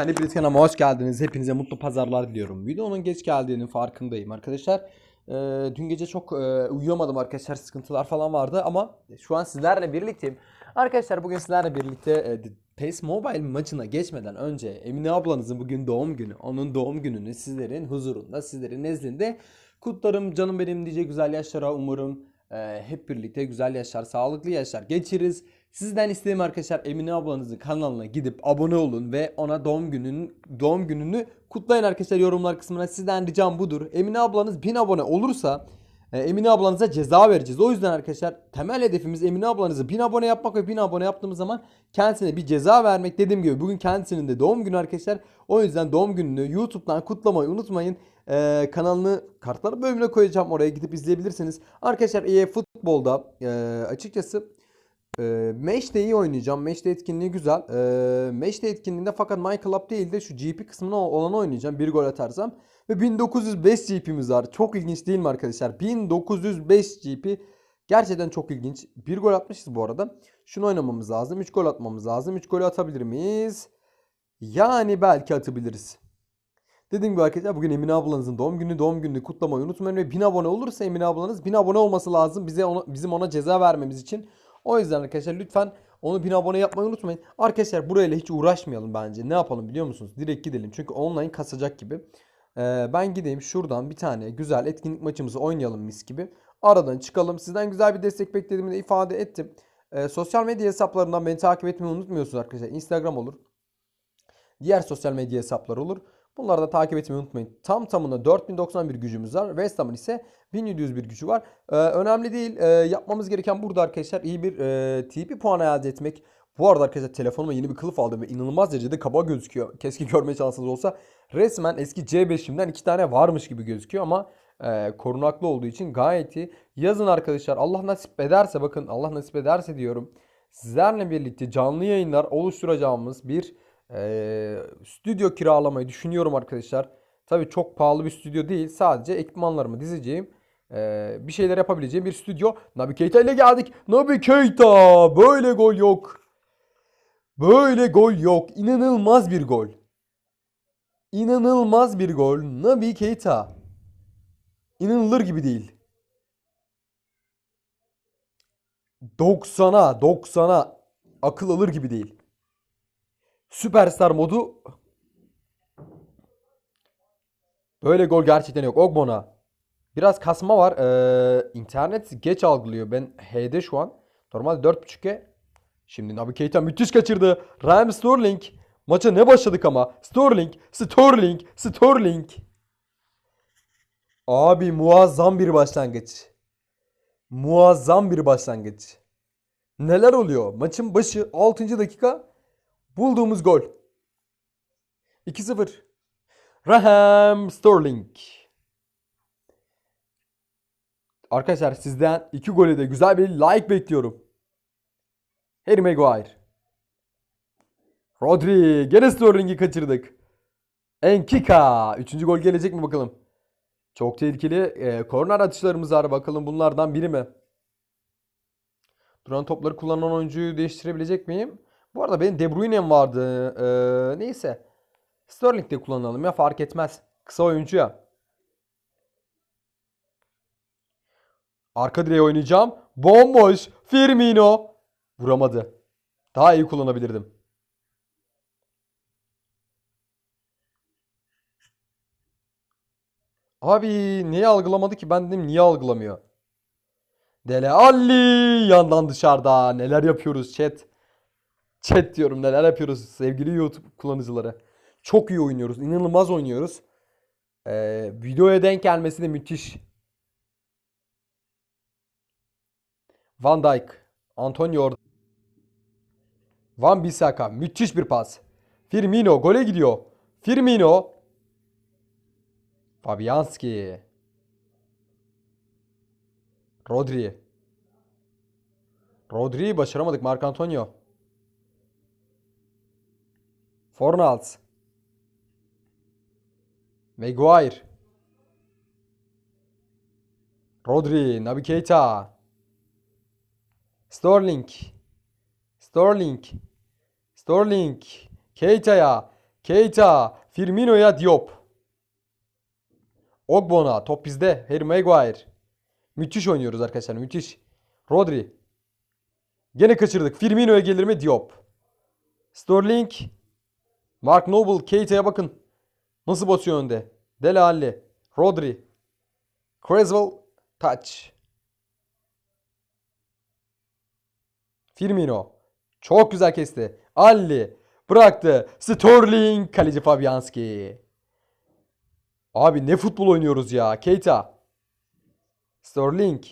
Hani bir kanalıma hoş geldiniz. Hepinize mutlu pazarlar diliyorum. Videonun geç geldiğinin farkındayım arkadaşlar. Ee, dün gece çok e, uyuyamadım arkadaşlar. Sıkıntılar falan vardı ama şu an sizlerle birlikteyim. Arkadaşlar bugün sizlerle birlikte e, PES Mobile maçına geçmeden önce Emine ablanızın bugün doğum günü. Onun doğum gününü sizlerin huzurunda, sizlerin nezdinde kutlarım. Canım benim nice güzel yaşlara umarım e, hep birlikte güzel yaşlar, sağlıklı yaşlar geçiririz. Sizden isteğim arkadaşlar Emine ablanızın kanalına gidip abone olun ve ona doğum gününün doğum gününü kutlayın arkadaşlar yorumlar kısmına. Sizden ricam budur. Emine ablanız 1000 abone olursa Emine ablanıza ceza vereceğiz. O yüzden arkadaşlar temel hedefimiz Emine ablanızı 1000 abone yapmak ve 1000 abone yaptığımız zaman kendisine bir ceza vermek. Dediğim gibi bugün kendisinin de doğum günü arkadaşlar. O yüzden doğum gününü YouTube'dan kutlamayı unutmayın. Ee, kanalını kartlar bölümüne koyacağım. Oraya gidip izleyebilirsiniz. Arkadaşlar EA Futbol'da e, açıkçası e, Match'te iyi oynayacağım. Match'te etkinliği güzel. E, Match'te etkinliğinde fakat My değil de şu GP kısmına olanı oynayacağım. Bir gol atarsam. Ve 1905 GP'miz var. Çok ilginç değil mi arkadaşlar? 1905 GP gerçekten çok ilginç. Bir gol atmışız bu arada. Şunu oynamamız lazım. 3 gol atmamız lazım. 3 golü atabilir miyiz? Yani belki atabiliriz. Dediğim gibi arkadaşlar bugün Emine ablanızın doğum günü doğum gününü kutlamayı unutmayın ve 1000 abone olursa Emine ablanız 1000 abone olması lazım bize ona, bizim ona ceza vermemiz için. O yüzden arkadaşlar lütfen onu 1000 abone yapmayı unutmayın. Arkadaşlar burayla hiç uğraşmayalım bence. Ne yapalım biliyor musunuz? Direkt gidelim. Çünkü online kasacak gibi. Ee, ben gideyim şuradan bir tane güzel etkinlik maçımızı oynayalım mis gibi. Aradan çıkalım. Sizden güzel bir destek beklediğimi de ifade ettim. Ee, sosyal medya hesaplarından beni takip etmeyi unutmuyorsunuz arkadaşlar. Instagram olur. Diğer sosyal medya hesapları olur. Bunları da takip etmeyi unutmayın. Tam tamına 4091 gücümüz var. West Ham'ın ise 1701 gücü var. Ee, önemli değil. Ee, yapmamız gereken burada arkadaşlar iyi bir e, TP puanı elde etmek. Bu arada arkadaşlar telefonuma yeni bir kılıf aldım ve inanılmaz derecede kaba gözüküyor. Keşke görmeye şansınız olsa. Resmen eski C5'imden iki tane varmış gibi gözüküyor ama e, korunaklı olduğu için gayet iyi. Yazın arkadaşlar Allah nasip ederse bakın Allah nasip ederse diyorum. Sizlerle birlikte canlı yayınlar oluşturacağımız bir ee, stüdyo kiralamayı düşünüyorum arkadaşlar. Tabii çok pahalı bir stüdyo değil. Sadece ekipmanlarımı dizeceğim. ee, bir şeyler yapabileceğim bir stüdyo. Nabi Keita ile geldik. Nabi Keita. Böyle gol yok. Böyle gol yok. İnanılmaz bir gol. İnanılmaz bir gol. Nabi Keita. İnanılır gibi değil. 90'a 90'a akıl alır gibi değil. Süperstar modu böyle gol gerçekten yok. Ogbon'a biraz kasma var. Ee, internet geç algılıyor. Ben H'de şu an. Normal 4.5'e. Şimdi Nabi Keita müthiş kaçırdı. Raheem Sterling. Maça ne başladık ama. Sterling, Sterling, Sterling. Abi muazzam bir başlangıç. Muazzam bir başlangıç. Neler oluyor? Maçın başı 6. dakika Bulduğumuz gol. 2-0. Raheem Sterling. Arkadaşlar sizden iki golü de güzel bir like bekliyorum. Harry Maguire. Rodri. Gene Sterling'i kaçırdık. Enkika. Üçüncü gol gelecek mi bakalım. Çok tehlikeli. E, korner atışlarımız var. Bakalım bunlardan biri mi? Duran topları kullanan oyuncuyu değiştirebilecek miyim? Bu arada benim De Bruyne'm vardı. Ee, neyse. Sterling de kullanalım ya fark etmez. Kısa oyuncu ya. Arka direğe oynayacağım. Bomboş. Firmino. Vuramadı. Daha iyi kullanabilirdim. Abi niye algılamadı ki? Ben dedim niye algılamıyor? Dele Alli yandan dışarıda. Neler yapıyoruz chat. Chat diyorum neler yapıyoruz sevgili YouTube kullanıcıları. Çok iyi oynuyoruz. inanılmaz oynuyoruz. Ee, videoya denk gelmesi de müthiş. Van Dijk. Antonio Van Bissaka. Müthiş bir pas. Firmino gole gidiyor. Firmino. Fabianski. Rodri. Rodri başaramadık. Marc Antonio. Fornals. Maguire. Rodri. Naby Keita. Sterling. Sterling. Sterling. Keita'ya. Keita. Firmino'ya Diop. Ogbonna. Top bizde. Harry Maguire. Müthiş oynuyoruz arkadaşlar. Müthiş. Rodri. Gene kaçırdık. Firmino'ya gelir mi? Diop. Sterling. Mark Noble. Keita'ya bakın. Nasıl basıyor önde. Dele Alli. Rodri. Creswell. Touch. Firmino. Çok güzel kesti. Alli. Bıraktı. Sterling. Kaleci Fabianski. Abi ne futbol oynuyoruz ya. Keita. Sterling.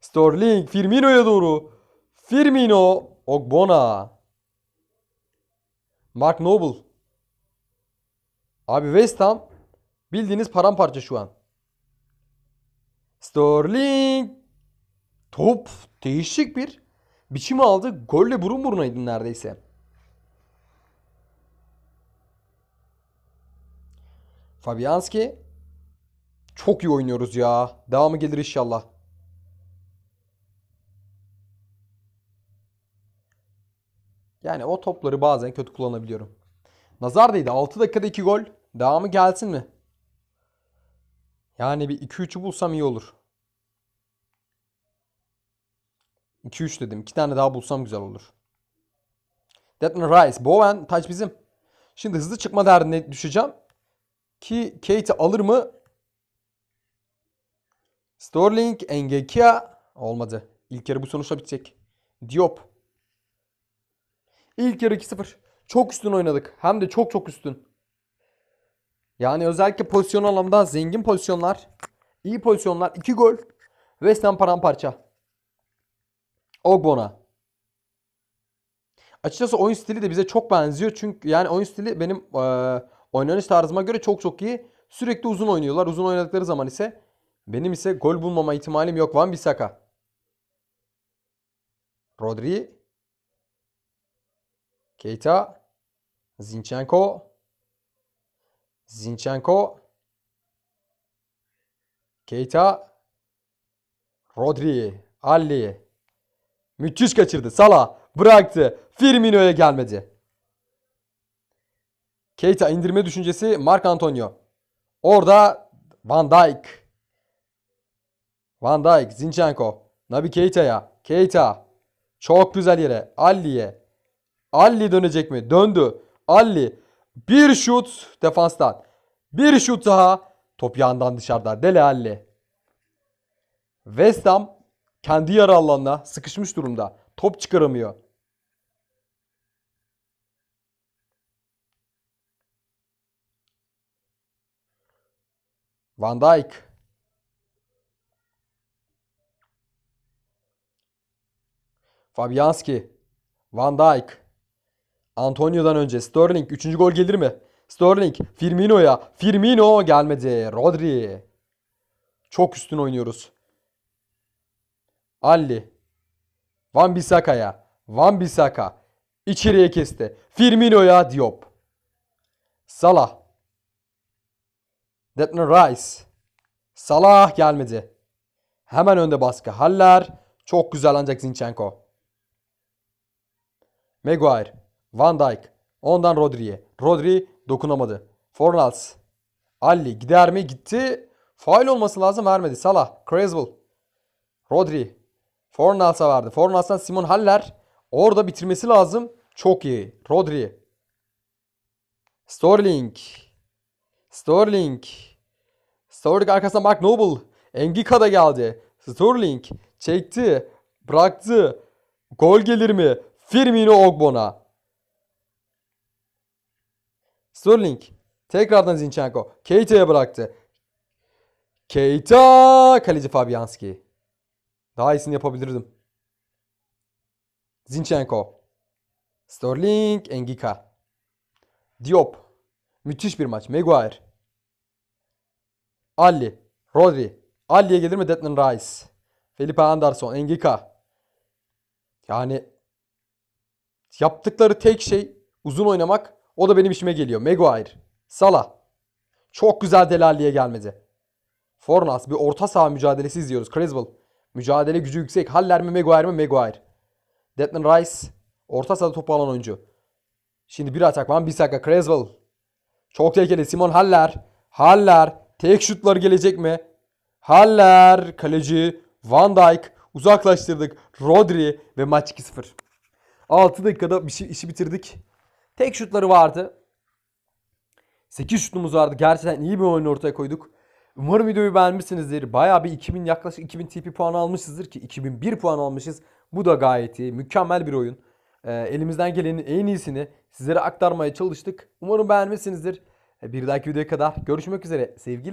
Sterling. Firmino'ya doğru. Firmino. Ogbonna. Mark Noble. Abi West Ham bildiğiniz paramparça şu an. Sterling. Top değişik bir biçim aldı. Golle burun burunaydı neredeyse. Fabianski. Çok iyi oynuyoruz ya. Devamı gelir inşallah. Yani o topları bazen kötü kullanabiliyorum. Nazar değdi. 6 dakikada 2 gol. Devamı gelsin mi? Yani bir 2-3'ü bulsam iyi olur. 2-3 dedim. 2 tane daha bulsam güzel olur. Declan Rice. Bowen. Taç bizim. Şimdi hızlı çıkma derdine düşeceğim. Ki Kate alır mı? Sterling. Engekia. Olmadı. İlk yarı bu sonuçla bitecek. Diop. İlk yarı 2-0. Çok üstün oynadık. Hem de çok çok üstün. Yani özellikle pozisyon anlamda zengin pozisyonlar. iyi pozisyonlar. 2 gol. West Ham paramparça. Ogbonna. Açıkçası oyun stili de bize çok benziyor. Çünkü yani oyun stili benim eee, oynanış tarzıma göre çok çok iyi. Sürekli uzun oynuyorlar. Uzun oynadıkları zaman ise benim ise gol bulmama ihtimalim yok. Van Bissaka. Rodri. Keita. Zinchenko. Zinchenko. Keita. Rodri. Ali. Müthiş kaçırdı. Salah bıraktı. Firmino'ya gelmedi. Keita indirme düşüncesi Mark Antonio. Orada Van Dijk. Van Dijk, Zinchenko. Nabi Keita'ya. Keita. Çok güzel yere. Alli'ye. Alli dönecek mi? Döndü. Alli. Bir şut defanstan. Bir şut daha. Top yandan dışarıda. Dele Alli. West Ham kendi yarı alanına sıkışmış durumda. Top çıkaramıyor. Van Dijk. Fabianski. Van Dijk. Antonio'dan önce Sterling. Üçüncü gol gelir mi? Sterling. Firmino'ya. Firmino gelmedi. Rodri. Çok üstün oynuyoruz. Alli. Van Bissaka'ya. Van Bissaka. İçeriye kesti. Firmino'ya Diop. Salah. Declan Rice. Salah gelmedi. Hemen önde baskı. Haller. Çok güzel ancak Zinchenko. Maguire. Van Dijk. Ondan Rodri'ye. Rodri dokunamadı. Fornals. Ali gider mi? Gitti. Faul olması lazım vermedi. Salah. Creswell. Rodri. Fornals'a verdi. Fornals'tan Simon Haller. Orada bitirmesi lazım. Çok iyi. Rodri. Sterling. Sterling. Sterling arkasından Mark Noble. Engika da geldi. Sterling çekti. Bıraktı. Gol gelir mi? Firmino Ogbonna. Sterling. Tekrardan Zinchenko. Keita'ya bıraktı. Keita. Kaleci Fabianski. Daha iyisini yapabilirdim. Zinchenko. Sterling. Engika. Diop. Müthiş bir maç. Maguire. Ali. Rodri. Ali'ye gelir mi Declan Rice? Felipe Anderson. Engika. Yani yaptıkları tek şey uzun oynamak. O da benim işime geliyor. Maguire. Salah. Çok güzel Delali'ye gelmedi. Fornas bir orta saha mücadelesi izliyoruz. Creswell. Mücadele gücü yüksek. Haller mi Maguire mi? Maguire. Declan Rice. Orta sahada topu alan oyuncu. Şimdi bir atak var. Bir dakika. Creswell. Çok tehlikeli. Simon Haller. Haller. Tek şutlar gelecek mi? Haller. Kaleci. Van Dijk. Uzaklaştırdık. Rodri. Ve maç 2-0. 6 dakikada şey, işi bitirdik. Tek şutları vardı. 8 şutumuz vardı. Gerçekten iyi bir oyun ortaya koyduk. Umarım videoyu beğenmişsinizdir. Bayağı bir 2000 yaklaşık 2000 TP puanı almışızdır ki 2001 puan almışız. Bu da gayet iyi. Mükemmel bir oyun. Ee, elimizden gelenin en iyisini sizlere aktarmaya çalıştık. Umarım beğenmişsinizdir. Bir dahaki videoya kadar görüşmek üzere. Sevgiyle